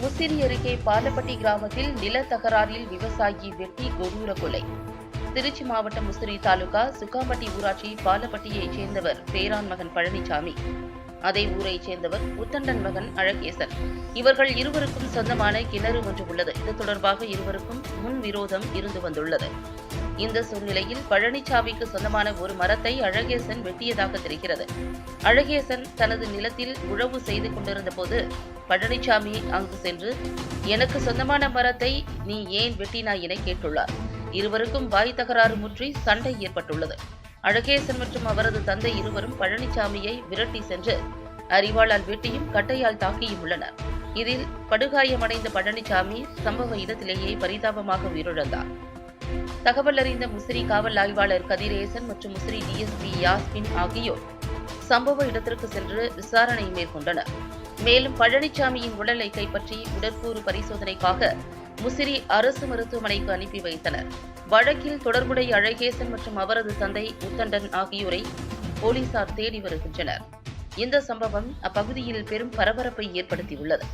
முசிறி அருகே பாலப்பட்டி கிராமத்தில் நில தகராறில் விவசாயி வெட்டி கொடூர கொலை. திருச்சி மாவட்டம் முசிறி தாலுகா சுக்காம்பட்டி ஊராட்சி பாலப்பட்டியைச் சேர்ந்தவர் பேரான் மகன் பழனிசாமி அதே ஊரைச் சேர்ந்தவர் உத்தண்டன் மகன் அழகேசன். இவர்கள் இருவருக்கும் சொந்தமான கிணறு ஒன்று உள்ளது. இது தொடர்பாக இருவருக்கும் முன் விரோதம் இருந்து வந்துள்ளது. இந்த சூழ்நிலையில் பழனிச்சாவிக்கு சொந்தமான ஒரு மரத்தை அழகேசன் வெட்டியதாக தெரிகிறது. அழகேசன் தனது நிலத்தில் உழவு செய்து கொண்டிருந்த போது பழனிசாமி அங்கு சென்று எனக்கு சொந்தமான மரத்தை நீ ஏன் வெட்டினாய் என கேட்டுள்ளார். இருவருக்கும் வாய் தகராறு முற்றி சண்டை ஏற்பட்டுள்ளது. அழகேசன் மற்றும் அவரது தந்தை இருவரும் பழனிசாமியை விரட்டி சென்று அறிவாளால் வெட்டியும் கட்டையால் தாக்கியும் உள்ளனர். இதில் படுகாயமடைந்த பழனிசாமி சம்பவ இடத்திலேயே பரிதாபமாக உயிரிழந்தார். தகவல் அறிந்த முசிறி காவல் ஆய்வாளர் கதிரேசன் மற்றும் முசிறி டிஎஸ்பி யாஸ்மின் ஆகியோர் சம்பவ இடத்திற்கு சென்று விசாரணை மேற்கொண்டனர். மேலும் பழனிசாமியின் உடலை கைப்பற்றி உடற்கூறு பரிசோதனைக்காக முசிறி அரசு மருத்துவமனைக்கு அனுப்பி வைத்தனர். வழக்கில் தொடர்புடைய அழகேசன் மற்றும் அவரது தந்தை உத்தண்டன் ஆகியோரை போலீசார் தேடி வருகின்றனர். இந்த சம்பவம் அப்பகுதியில் பெரும் பரபரப்பை ஏற்படுத்தியுள்ளது.